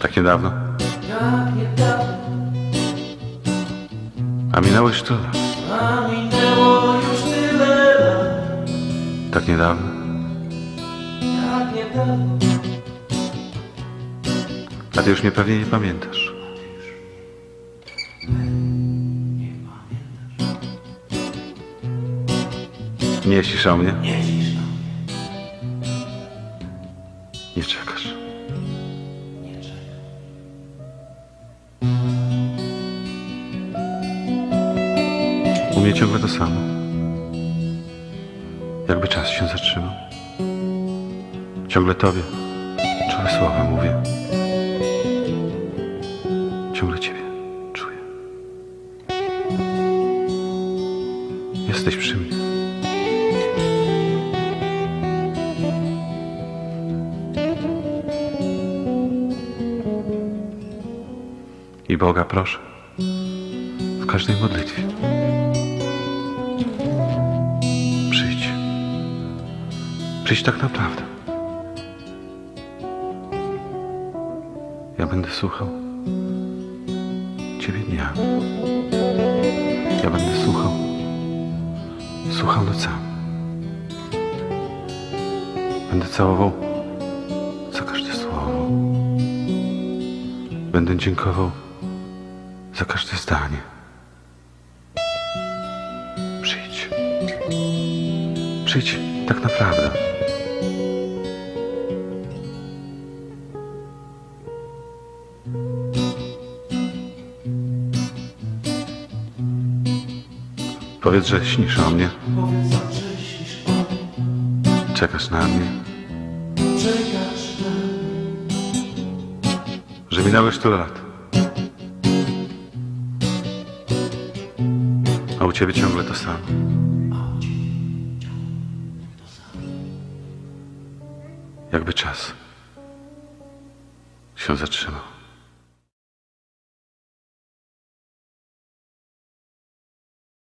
Tak niedawno? Jak niedawno, A minęło już tyle a minęło już tyle lat. Tak niedawno? Jak niedawno, A ty już mnie pewnie nie pamiętasz. Nie ścisz o mnie? nie Nie czekasz. mnie czeka. U mnie ciągle to samo. Jakby czas się zatrzymał. Ciągle tobie czułe słowa mówię. Ciągle ciebie czuję. Jesteś przy mnie. I Boga proszę w każdej modlitwie. Przyjdź. Przyjdź tak naprawdę. Ja będę słuchał Ciebie dnia. Ja będę słuchał. Słuchał nocami. Będę całował za każde słowo. Będę dziękował za każde zdanie. Przyjdź. Przyjdź tak naprawdę. Powiedz, że śnisz o mnie, czekasz na mnie, czekasz na mnie. że już tyle lat. U ciebie ciągle to samo. Jakby czas się zatrzymał.